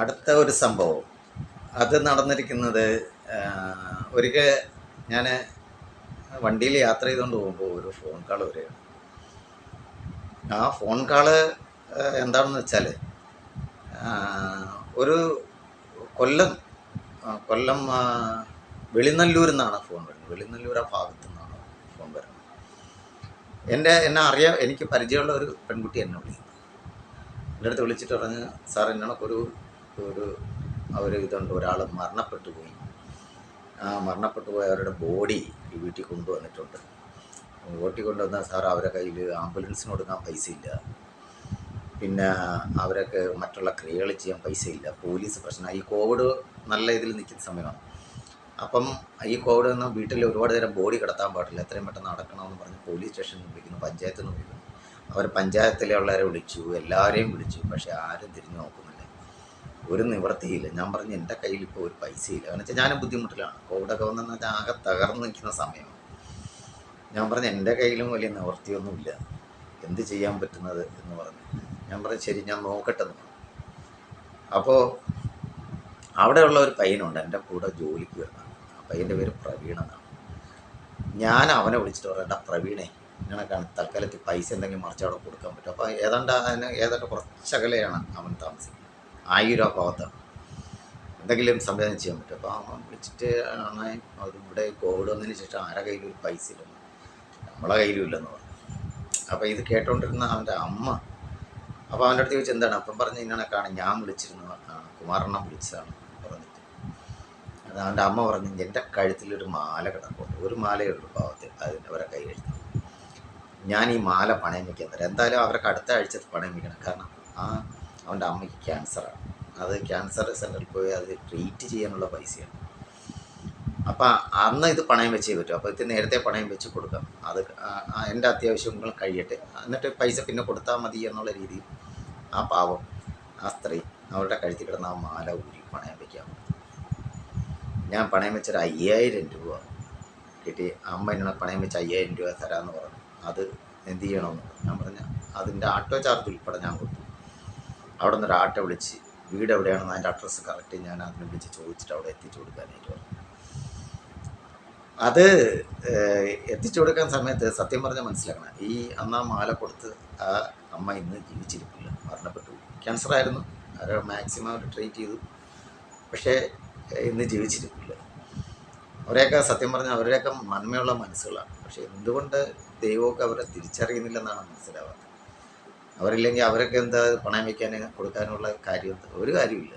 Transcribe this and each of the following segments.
അടുത്ത ഒരു സംഭവം. അത് നടന്നിരിക്കുന്നത് ഒരിക്കൽ ഞാൻ വണ്ടിയിൽ യാത്ര ചെയ്തുകൊണ്ട് പോകുമ്പോൾ ഒരു ഫോൺ കാൾ വരികയാണ്. ആ ഫോൺ കാൾ എന്താണെന്ന് വെച്ചാൽ ഒരു കൊല്ലം കൊല്ലം വെളിനല്ലൂരിൽ നിന്നാണ് ഫോൺ വരുന്നത്. വെളിനല്ലൂർ ആ ഭാഗത്തു നിന്നാണ് ഫോൺ വരുന്നത്. എന്റെ എന്നെ അറിയാം എനിക്ക് പരിചയമുള്ള ഒരു പെൺകുട്ടി എന്നെ വിളിക്കുന്നു. എന്റെ അടുത്ത് വിളിച്ചിട്ട് പറഞ്ഞ് സാർ എന്നോടൊക്കെ ഒരു അവർ ഇതുണ്ട് ഒരാൾ മരണപ്പെട്ടു പോയി. ആ മരണപ്പെട്ടു പോയ അവരുടെ ബോഡി ഈ വീട്ടിൽ കൊണ്ടുവന്നിട്ടുണ്ട്. വീട്ടിൽ കൊണ്ടുവന്ന സാർ അവരെ കയ്യിൽ ആംബുലൻസിന് കൊടുക്കാൻ പൈസ ഇല്ല. പിന്നെ അവരൊക്കെ മറ്റുള്ള ക്രിയകൾ ചെയ്യാൻ പൈസ ഇല്ല. പോലീസ് പ്രശ്നം. ഈ കോവിഡ് നല്ല ഇതിൽ നിൽക്കുന്ന സമയമാണ്. അപ്പം ഈ കോവിഡ് എന്ന വീട്ടിൽ ഒരുപാട് നേരം ബോഡി കിടത്താൻ പാടില്ല. എത്രയും പെട്ടെന്ന് നടക്കണമെന്ന് പറഞ്ഞ് പോലീസ് സ്റ്റേഷനിൽ വിളിക്കുന്നു പഞ്ചായത്തിൽ നിന്ന് വിളിക്കുന്നു. അവർ പഞ്ചായത്തിലെ ഉള്ളവരെ വിളിച്ചു എല്ലാവരെയും വിളിച്ചു. പക്ഷേ ആരും തിരിഞ്ഞു നോക്കുന്നില്ല. ഒരു നിവൃത്തിയില്ല ഞാൻ പറഞ്ഞു എന്റെ കയ്യിൽ ഇപ്പോൾ ഒരു പൈസയില്ല. കാരണം വെച്ചാൽ ഞാനും ബുദ്ധിമുട്ടിലാണ്. കോവിഡൊക്കെ വന്നെന്ന് വെച്ചാൽ ആകെ തകർന്നു നിൽക്കുന്ന സമയമാണ് ഞാൻ പറഞ്ഞു എന്റെ കയ്യിലും വലിയ നിവൃത്തിയൊന്നുമില്ല എന്ത് ചെയ്യാൻ പറ്റുന്നത്? എന്ന് പറഞ്ഞു. ഞാൻ പറഞ്ഞു ശരി ഞാൻ നോക്കട്ടെ എന്ന് പറഞ്ഞു. അപ്പോൾ അവിടെയുള്ള ഒരു പയ്യനുണ്ട്. എന്റെ കൂടെ ജോലിക്ക് വരുന്ന ആ പയ്യന്റെ പേര് പ്രവീൺ എന്നാണ്. ഞാൻ അവനെ വിളിച്ചിട്ട് പറയണ്ട പ്രവീണേ ഇങ്ങനെയൊക്കെയാണ് തൽക്കാലത്തിൽ പൈസ എന്തെങ്കിലും മറിച്ച് അവിടെ കൊടുക്കാൻ പറ്റും. അപ്പോൾ ഏതാണ്ട് അതിന് ഏതൊക്കെ കുറച്ചകലെയാണ് അവൻ താമസിക്കുന്നത്. ആയിരം ഭാഗത്താണ് എന്തെങ്കിലും സംവിധാനം ചെയ്യാൻ പറ്റും അപ്പോൾ അവൻ വിളിച്ചിട്ട് ആണ് ഇവിടെ കോവിഡ് വന്നതിന് ശേഷം ആരെ കയ്യിലും ഒരു പൈസ ഇല്ലെന്ന് നമ്മളെ കയ്യിലും ഇല്ലെന്ന് പറഞ്ഞു. അപ്പോൾ ഇത് കേട്ടോണ്ടിരുന്ന അവന്റെ അമ്മ അപ്പോൾ അവന്റെ അടുത്ത് ചോദിച്ചു എന്താണ്? അപ്പം പറഞ്ഞ് ഇങ്ങനെയൊക്കെയാണ് ഞാൻ വിളിച്ചിരുന്നു. കുമാരണ്ണം വിളിച്ചതാണ് പറഞ്ഞിട്ട്. അത് അവന്റെ അമ്മ പറഞ്ഞു എന്റെ കഴുത്തിലൊരു മാല കിടപ്പുണ്ട്. ഒരു മാലയേ ഉള്ളൂ പാവത്തിൽ അതിന്റെ അവരെ കൈ എഴുതി ഞാൻ ഈ മാല പണയം വയ്ക്കാൻ തരാം. എന്തായാലും അവർക്ക് അടുത്ത ആഴ്ച പണയം വയ്ക്കണം കാരണം ആ അവന്റെ അമ്മയ്ക്ക് ക്യാൻസറാണ് അത് ക്യാൻസർ സെന്ററിൽ പോയി അത് ട്രീറ്റ് ചെയ്യാനുള്ള പൈസയാണ്. അപ്പം അന്ന് ഇത് പണയം വെച്ചേ പറ്റും. അപ്പോൾ ഇത് നേരത്തെ പണയം വെച്ച് കൊടുക്കാം. അത് എന്റെ അത്യാവശ്യങ്ങൾ കഴിയട്ടെ. എന്നിട്ട് പൈസ പിന്നെ കൊടുത്താൽ മതി എന്നുള്ള രീതിയിൽ ആ പാവം ആ സ്ത്രീ അവരുടെ കഴുത്തിൽ കിടന്ന ആ മാല ഊരി പണയം വയ്ക്കാൻ ഞാൻ പണയം വെച്ചൊരു അയ്യായിരം രൂപ കിട്ടി. അമ്മ എന്നോട് പണയം വെച്ച അയ്യായിരം രൂപ തരാമെന്ന് പറഞ്ഞു. അത് എന്ത് ചെയ്യണമെന്ന്. ഞാൻ പറഞ്ഞു അതിന്റെ ആട്ടോ ചാർജ് ഉൾപ്പെടെ ഞാൻ കൊടുത്തു. അവിടെ നിന്ന് ഒരു ആട്ടോ വിളിച്ച് വീട് എവിടെയാണെന്ന് അതിന്റെ അഡ്രസ്സ് കറക്റ്റ് ഞാൻ അതിനെ വിളിച്ച് ചോദിച്ചിട്ട് അവിടെ എത്തിച്ചു കൊടുക്കാനായിട്ട് പറഞ്ഞു. അത് എത്തിച്ചു കൊടുക്കാൻ സമയത്ത് സത്യം പറഞ്ഞാൽ മനസ്സിലാക്കണം. ഈ അന്ന് ആ മാല കൊടുത്ത് ആ അമ്മ ഇന്ന് ജീവിച്ചിരിപ്പില്ല മരണപ്പെട്ടു. ക്യാൻസർ ആയിരുന്നു. അവർ മാക്സിമം അവർ ട്രീറ്റ് ചെയ്തു. പക്ഷേ ഇന്ന് ജീവിച്ചിരിപ്പില്ല. അവരെയൊക്കെ സത്യം പറഞ്ഞാൽ അവരുടെയൊക്കെ നന്മയുള്ള മനസ്സുകളാണ്. പക്ഷേ എന്തുകൊണ്ട് ദൈവമൊക്കെ അവരെ തിരിച്ചറിയുന്നില്ലെന്നാണ് മനസ്സിലാവാത്തത്? അവരില്ലെങ്കിൽ അവരൊക്കെ എന്താ പണയം വയ്ക്കാൻ കൊടുക്കാനുള്ള കാര്യം? ഒരു കാര്യമില്ല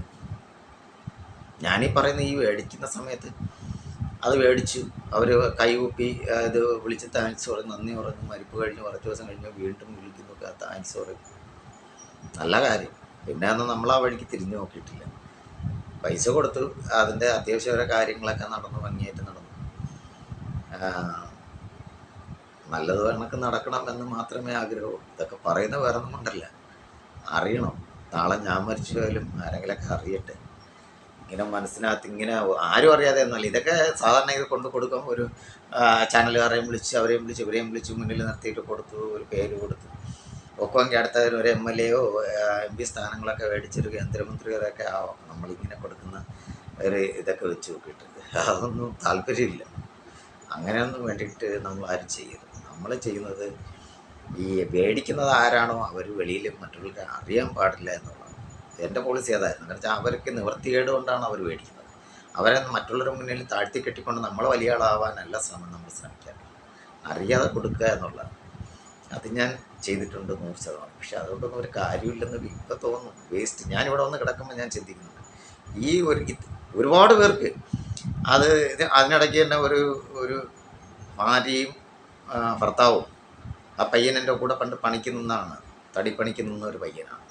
ഞാനീ പറയുന്ന ഈ മേടിക്കുന്ന സമയത്ത് അത് മേടിച്ചു അവർ കൈകൂപ്പി ഇത് വിളിച്ച് താങ്ക്സ് പറഞ്ഞു നന്ദി പറഞ്ഞു മരിപ്പ് കഴിഞ്ഞ് കുറച്ച് ദിവസം കഴിഞ്ഞ് വീണ്ടും വിളിക്കുന്നു താങ്ക്സ് പറയും. നല്ല കാര്യം. പിന്നെ അന്ന് നമ്മൾ ആ വഴിക്ക് തിരിഞ്ഞു നോക്കിയിട്ടില്ല. പൈസ കൊടുത്തു അതിന്റെ അത്യാവശ്യപര കാര്യങ്ങളൊക്കെ നടന്നു ഭംഗിയായിട്ട് നടന്നു. നല്ലത് കണക്ക് നടക്കണം എന്ന് മാത്രമേ ആഗ്രഹമുള്ളൂ. ഇതൊക്കെ പറയുന്ന വേറെ ഒന്നും കൊണ്ടല്ല. അറിയണം. നാളെ ഞാൻ മരിച്ചു പോയാലും ആരെങ്കിലൊക്കെ അറിയട്ടെ. ഇങ്ങനെ മനസ്സിനകത്ത് ഇങ്ങനെ ആരും അറിയാതെ എന്നല്ല ഇതൊക്കെ സാധാരണ ഇത് കൊണ്ട് കൊടുക്കും ഒരു ചാനലുകാരെയും വിളിച്ച് അവരെയും വിളിച്ച് ഇവരെയും വിളിച്ച് മുന്നിൽ നിർത്തിയിട്ട് കൊടുത്തു ഒരു പേര് കൊടുത്തു. ഒക്കെങ്കിൽ അടുത്ത ഒരു എം എൽ എയോ എം പി സ്ഥാനങ്ങളൊക്കെ മേടിച്ചൊരു കേന്ദ്രമന്ത്രിയൊക്കെ ആവാം. നമ്മളിങ്ങനെ കൊടുക്കുന്ന ഒരു ഇതൊക്കെ വെച്ച് നോക്കിയിട്ടുണ്ട്. അതൊന്നും താല്പര്യമില്ല. അങ്ങനെയൊന്നും വേണ്ടിയിട്ട് നമ്മൾ ആരും ചെയ്യരുത്. നമ്മൾ ചെയ്യുന്നത് ഈ മേടിക്കുന്നത് ആരാണോ അവർ വെളിയിൽ മറ്റുള്ളവർക്ക് അറിയാൻ പാടില്ല എന്നുള്ളതാണ്. എന്റെ പോളിസി അതായിരുന്നു. കാരണം വെച്ചാൽ അവർക്ക് നിവൃത്തികേട് കൊണ്ടാണ് അവർ പേടിക്കുന്നത് അവരെ മറ്റുള്ളവരുടെ മുന്നിൽ താഴ്ത്തി കെട്ടിക്കൊണ്ട് നമ്മൾ വലിയ ആളാവാനല്ല ശ്രമം നമ്മൾ ശ്രമിക്കുക. അറിയാതെ കൊടുക്കുക എന്നുള്ളതാണ്. അത് ഞാൻ ചെയ്തിട്ടുണ്ട് നൂറ് ശതമാനം. പക്ഷെ അതുകൊണ്ടൊന്നും ഒരു കാര്യമില്ലെന്ന് ഇപ്പം തോന്നുന്നു. വേസ്റ്റ് ഞാനിവിടെ വന്ന് കിടക്കുമ്പോൾ ഞാൻ ചിന്തിക്കുന്നുണ്ട്. ഈ ഒരു ഒരുപാട് പേർക്ക് അത് ഇത് അതിനിടയ്ക്ക് തന്നെ ഒരു ഒരു ഭാര്യയും ഭർത്താവും ആ പയ്യൻ എന്റെ കൂടെ പണ്ട് പണിക്ക് നിന്നാണ് തടിപ്പണിക്ക് നിന്ന ഒരു പയ്യനാണ്.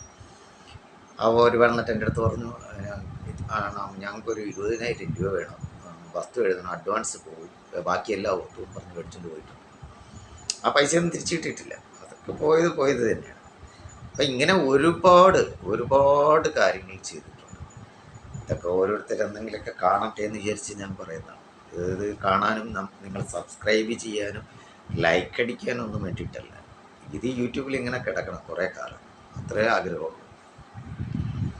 അപ്പോൾ ഒരു വന്നിട്ട് എന്റെ അടുത്ത് പറഞ്ഞു "ഞാൻ ഇത് ആണ് ഞങ്ങൾക്കൊരു ഇരുപതിനായിരം രൂപ വേണം. വസ്തു എഴുതണം. അഡ്വാൻസ് പോയി. ബാക്കിയെല്ലാം ഒത്തും പറഞ്ഞ് മേടിച്ചുകൊണ്ട് പോയിട്ടുണ്ട്. ആ പൈസയൊന്നും തിരിച്ചു കിട്ടിയിട്ടില്ല അതൊക്കെ പോയത് പോയത് തന്നെയാണ്. അപ്പം ഇങ്ങനെ ഒരുപാട് ഒരുപാട് കാര്യങ്ങൾ ചെയ്തിട്ടുണ്ട്. ഇതൊക്കെ ഓരോരുത്തർ എന്തെങ്കിലുമൊക്കെ കാണട്ടെ എന്ന് വിചാരിച്ച് ഞാൻ പറയുന്നതാണ്. ഇത് കാണാനും നിങ്ങൾ സബ്സ്ക്രൈബ് ചെയ്യാനും ലൈക്ക് അടിക്കാനൊന്നും വേണ്ടിയിട്ടല്ല. ഇത് യൂട്യൂബിൽ ഇങ്ങനെ കിടക്കണം കുറേ കാലം. അത്രേ ആഗ്രഹമുള്ളൂ